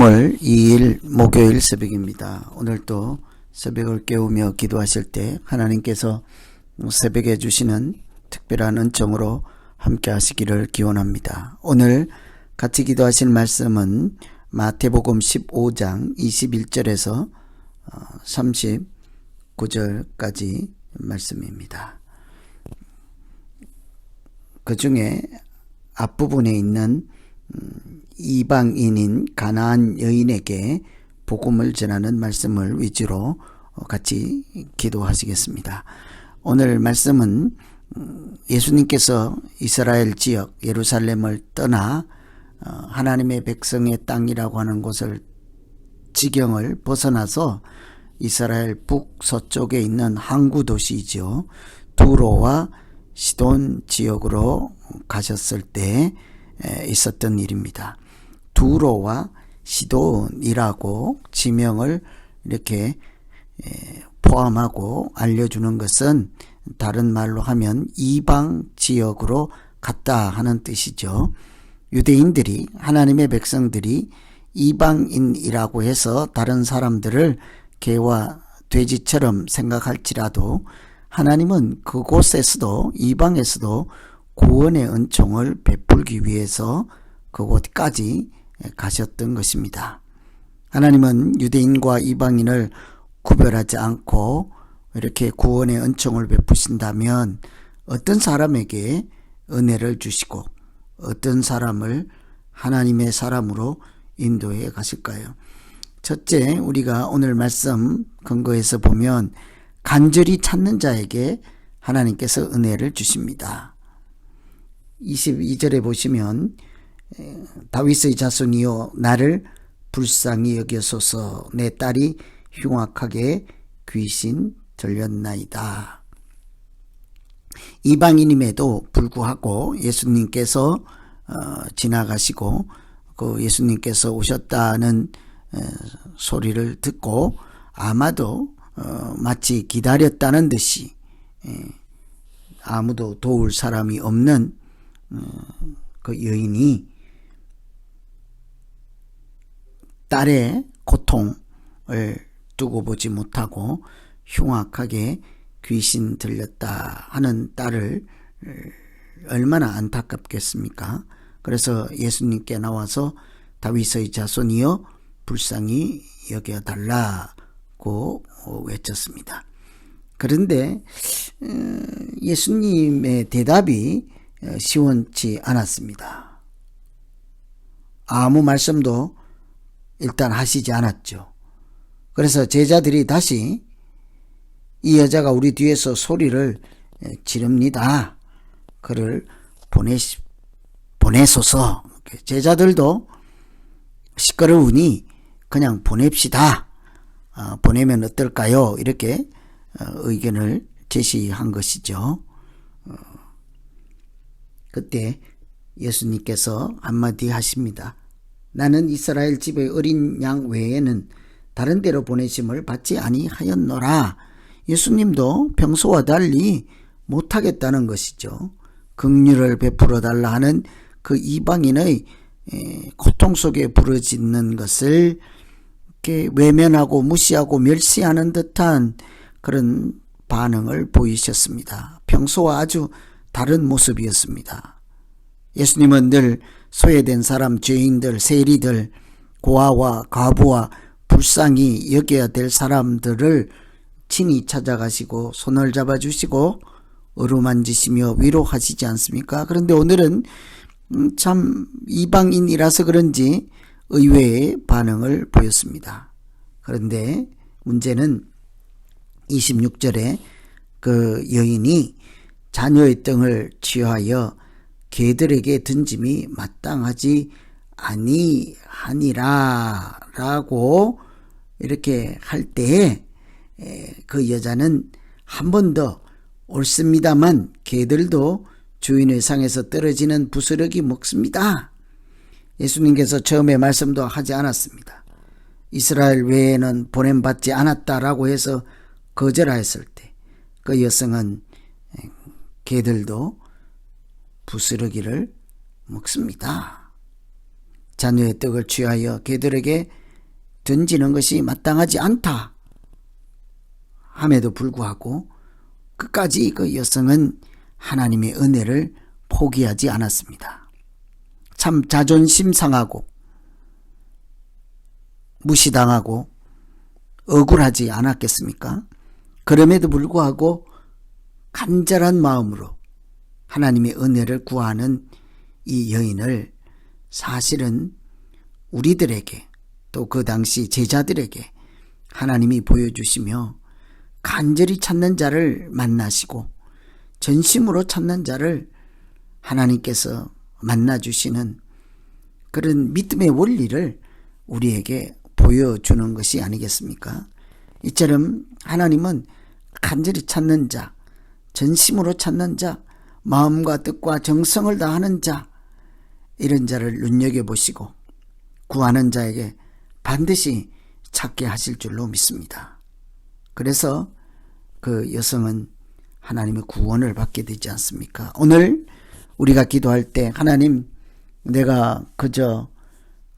3월 2일 목요일 새벽입니다. 오늘도 새벽을 깨우며 기도하실 때 하나님께서 새벽에 주시는 특별한 은총으로 함께 하시기를 기원합니다. 오늘 같이 기도하실 말씀은 마태복음 15장 21절에서 39절까지 말씀입니다. 그 중에 앞부분에 있는 음, 이방인인 가나안 여인에게 복음을 전하는 말씀을 위주로 같이 기도하시겠습니다. 오늘 말씀은 음, 예수님께서 이스라엘 지역 예루살렘을 떠나 어, 하나님의 백성의 땅이라고 하는 곳을 지경을 벗어나서 이스라엘 북서쪽에 있는 항구 도시이죠. 두로와 시돈 지역으로 가셨을 때 있었던 일입니다. 두로와 시돈이라고 지명을 이렇게 포함하고 알려주는 것은 다른 말로 하면 이방 지역으로 갔다 하는 뜻이죠. 유대인들이 하나님의 백성들이 이방인이라고 해서 다른 사람들을 개와 돼지처럼 생각할지라도 하나님은 그곳에서도 이방에서도 구원의 은총을 베풀기 위해서 그곳까지 가셨던 것입니다. 하나님은 유대인과 이방인을 구별하지 않고 이렇게 구원의 은총을 베푸신다면 어떤 사람에게 은혜를 주시고 어떤 사람을 하나님의 사람으로 인도해 가실까요? 첫째, 우리가 오늘 말씀 근거에서 보면 간절히 찾는 자에게 하나님께서 은혜를 주십니다. 22절에 보시면 다윗의 자손이여 나를 불쌍히 여겨소서 내 딸이 흉악하게 귀신 들렸나이다. 이방인임에도 불구하고 예수님께서 어, 지나가시고 그 예수님께서 오셨다는 소리를 듣고 아마도 어, 마치 기다렸다는 듯이 아무도 도울 사람이 없는 어, 그 여인이 딸의 고통을 두고 보지 못하고 흉악하게 귀신 들렸다 하는 딸을 얼마나 안타깝겠습니까? 그래서 예수님께 나와서 다윗의 자손이여 불쌍히 여겨달라고 외쳤습니다. 그런데 어, 예수님의 대답이 시원치 않았습니다. 아무 말씀도 일단 하시지 않았죠. 그래서 제자들이 다시 이 여자가 우리 뒤에서 소리를 지릅니다. 그를 보내, 보내소서. 제자들도 시끄러우니 그냥 보냅시다. 어, 보내면 어떨까요? 이렇게 어, 의견을 제시한 것이죠. 어, 그때 예수님께서 한마디 하십니다. 나는 이스라엘 집의 어린 양 외에는 다른 데로 보내심을 받지 아니하였노라. 예수님도 평소와 달리 못하겠다는 것이죠. 긍휼을 베풀어 달라 하는 그 이방인의 고통 속에 부러지는 것을 이렇게 외면하고 무시하고 멸시하는 듯한 그런 반응을 보이셨습니다. 평소와 아주 다른 모습이었습니다. 예수님은 늘 소외된 사람, 죄인들, 세리들, 고아와 과부와 불쌍히 여겨야 될 사람들을 친히 찾아가시고 손을 잡아주시고 어루만지시며 위로하시지 않습니까? 그런데 오늘은 음, 참 이방인이라서 그런지 의외의 반응을 보였습니다. 그런데 문제는 26절에 그 여인이 자녀의 똥을 취하여 개들에게 던짐이 마땅하지 아니하니라 라고 이렇게 할 때에 그 여자는 한 번 더 옳습니다만 개들도 주인의 상에서 떨어지는 부스러기 먹습니다. 예수님께서 처음에 말씀도 하지 않았습니다. 이스라엘 외에는 보냄받지 않았다라고 해서 거절하였을 때 그 여성은 개들도 부스러기를 먹습니다. 자녀의 떡을 취하여 개들에게 던지는 것이 마땅하지 않다. 함에도 불구하고 끝까지 그 여성은 하나님의 은혜를 포기하지 않았습니다. 참 자존심 상하고 무시당하고 억울하지 않았겠습니까? 그럼에도 불구하고 간절한 마음으로 하나님의 은혜를 구하는 이 여인을 사실은 우리들에게 또 그 당시 제자들에게 하나님이 보여주시며 간절히 찾는 자를 만나시고 전심으로 찾는 자를 하나님께서 만나주시는 그런 믿음의 원리를 우리에게 보여주는 것이 아니겠습니까? 이처럼 하나님은 간절히 찾는 자, 전심으로 찾는 자, 마음과 뜻과 정성을 다하는 자, 이런 자를 눈여겨보시고 구하는 자에게 반드시 찾게 하실 줄로 믿습니다. 그래서 그 여성은 하나님의 구원을 받게 되지 않습니까? 오늘 우리가 기도할 때 하나님 내가 그저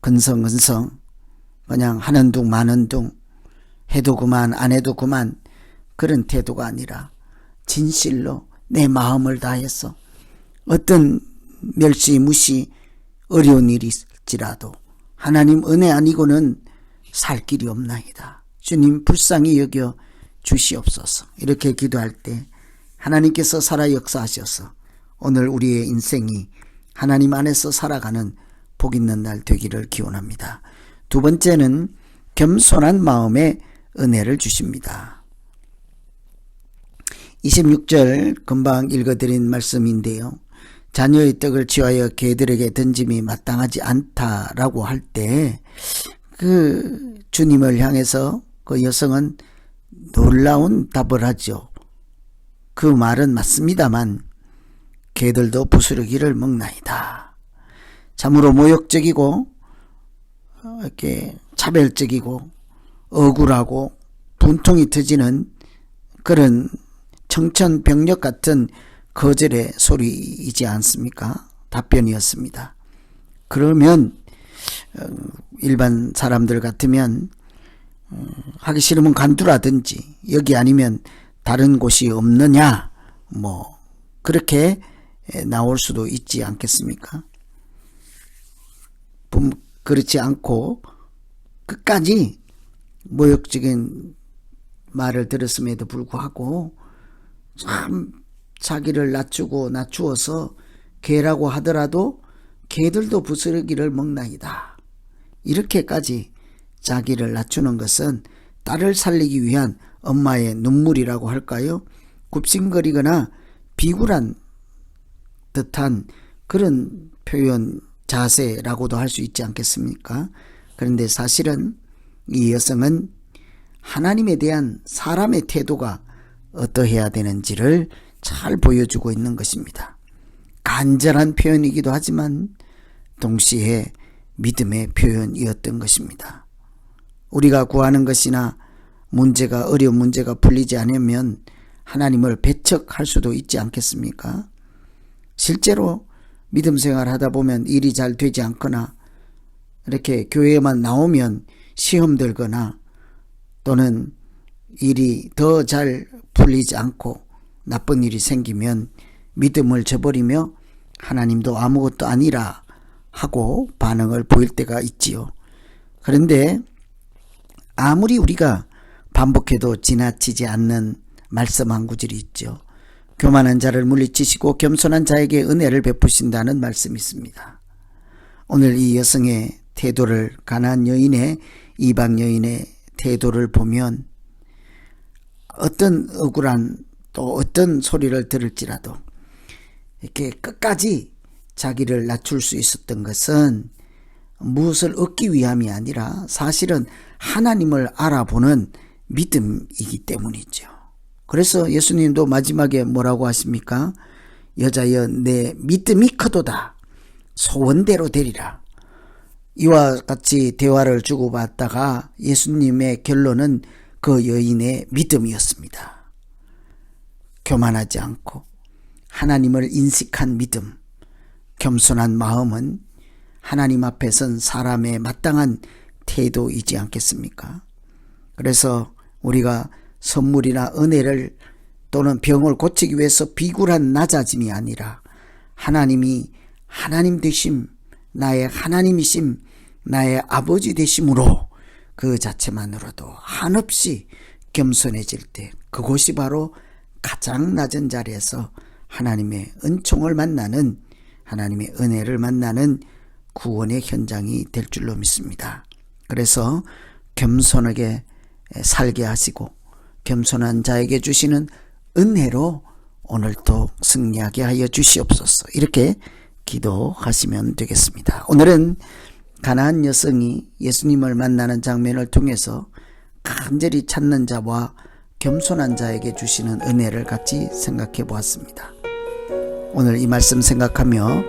근성근성 그냥 하는 둥 마는 둥 해도 그만 안 해도 그만 그런 태도가 아니라 진실로 내 마음을 다해서 어떤 멸시 무시 어려운 일이 있을지라도 하나님 은혜 아니고는 살 길이 없나이다. 주님 불쌍히 여겨 주시옵소서. 이렇게 기도할 때 하나님께서 살아 역사하셔서 오늘 우리의 인생이 하나님 안에서 살아가는 복 있는 날 되기를 기원합니다. 두 번째는 겸손한 마음에 은혜를 주십니다. 26절 금방 읽어드린 말씀인데요. 자녀의 떡을 취하여 개들에게 던짐이 마땅하지 않다라고 할 때 그 주님을 향해서 그 여성은 놀라운 답을 하죠. 그 말은 맞습니다만 개들도 부스러기를 먹나이다. 참으로 모욕적이고 이렇게 차별적이고 억울하고 분통이 터지는 그런 청천벽력 같은 거절의 소리이지 않습니까? 답변이었습니다. 그러면 어, 일반 사람들 같으면 어, 하기 싫으면 간두라든지 여기 아니면 다른 곳이 없느냐 뭐 그렇게 나올 수도 있지 않겠습니까? 그렇지 않고 끝까지 모욕적인 말을 들었음에도 불구하고 참 자기를 낮추고 낮추어서 개라고 하더라도 개들도 부스러기를 먹나이다. 이렇게까지 자기를 낮추는 것은 딸을 살리기 위한 엄마의 눈물이라고 할까요? 굽신거리거나 비굴한 듯한 그런 표현 자세라고도 할 수 있지 않겠습니까? 그런데 사실은 이 여성은 하나님에 대한 사람의 태도가 어떠해야 되는지를 잘 보여주고 있는 것입니다. 간절한 표현이기도 하지만 동시에 믿음의 표현이었던 것입니다. 우리가 구하는 것이나 문제가 어려운 문제가 풀리지 않으면 하나님을 배척할 수도 있지 않겠습니까? 실제로 믿음 생활 하다 보면 일이 잘 되지 않거나 이렇게 교회에만 나오면 시험 들거나 또는 일이 더 잘 풀리지 않고 나쁜 일이 생기면 믿음을 저버리며 하나님도 아무것도 아니라 하고 반응을 보일 때가 있지요. 그런데 아무리 우리가 반복해도 지나치지 않는 말씀 한 구절이 있죠. 교만한 자를 물리치시고 겸손한 자에게 은혜를 베푸신다는 말씀이 있습니다. 오늘 이 여성의 태도를 가난 여인의 이방 여인의 태도를 보면 어떤 억울한 또 어떤 소리를 들을지라도 이렇게 끝까지 자기를 낮출 수 있었던 것은 무엇을 얻기 위함이 아니라 사실은 하나님을 알아보는 믿음이기 때문이죠. 그래서 예수님도 마지막에 뭐라고 하십니까? 여자여 내 믿음이 크도다. 소원대로 되리라. 이와 같이 대화를 주고받다가 예수님의 결론은 그 여인의 믿음이었습니다. 교만하지 않고 하나님을 인식한 믿음, 겸손한 마음은 하나님 앞에선 사람의 마땅한 태도이지 않겠습니까? 그래서 우리가 선물이나 은혜를 또는 병을 고치기 위해서 비굴한 낮아짐이 아니라 하나님이 하나님 되심, 나의 하나님이심, 나의 아버지 되심으로 그 자체만으로도 한없이 겸손해질 때 그곳이 바로 가장 낮은 자리에서 하나님의 은총을 만나는 하나님의 은혜를 만나는 구원의 현장이 될 줄로 믿습니다. 그래서 겸손하게 살게 하시고 겸손한 자에게 주시는 은혜로 오늘도 승리하게 하여 주시옵소서. 이렇게 기도하시면 되겠습니다. 오늘은 가나안 여성이 예수님을 만나는 장면을 통해서 간절히 찾는 자와 겸손한 자에게 주시는 은혜를 같이 생각해 보았습니다. 오늘 이 말씀 생각하며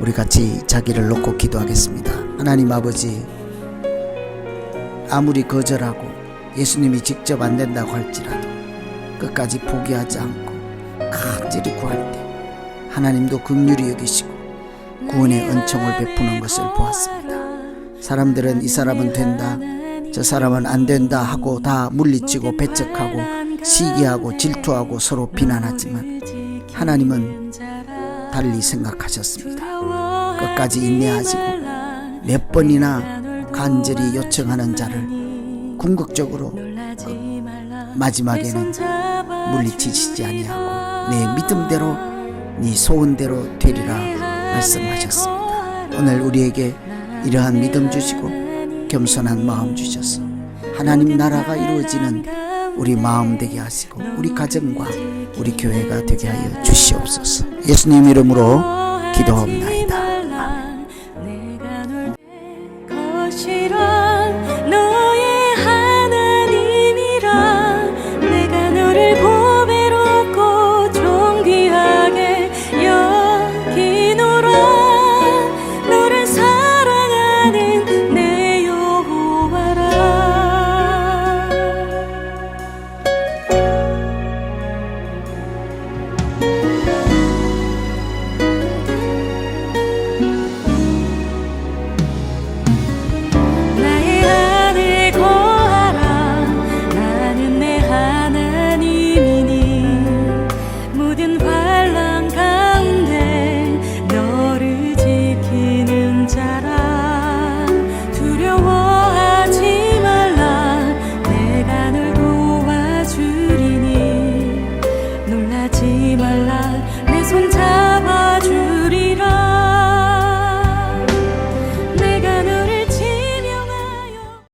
우리 같이 자기를 놓고 기도하겠습니다. 하나님 아버지, 아무리 거절하고 예수님이 직접 안 된다고 할지라도 끝까지 포기하지 않고 간절히 구할 때 하나님도 긍휼히 여기시고 구원의 은총을 베푸는 것을 보았습니다. 사람들은 이 사람은 된다, 저 사람은 안 된다 하고 다 물리치고 배척하고 시기하고 질투하고 서로 비난하지만 하나님은 달리 생각하셨습니다. 끝까지 인내하시고 몇 번이나 간절히 요청하는 자를 궁극적으로 마지막에는 물리치시지 아니하고 내 믿음대로 네 소원대로 되리라 말씀하셨습니다. 오늘 우리에게 이러한 믿음 주시고 겸손한 마음 주셔서 하나님 나라가 이루어지는 우리 마음 되게 하시고 우리 가정과 우리 교회가 되게 하여 주시옵소서. 예수님 이름으로 기도합니다.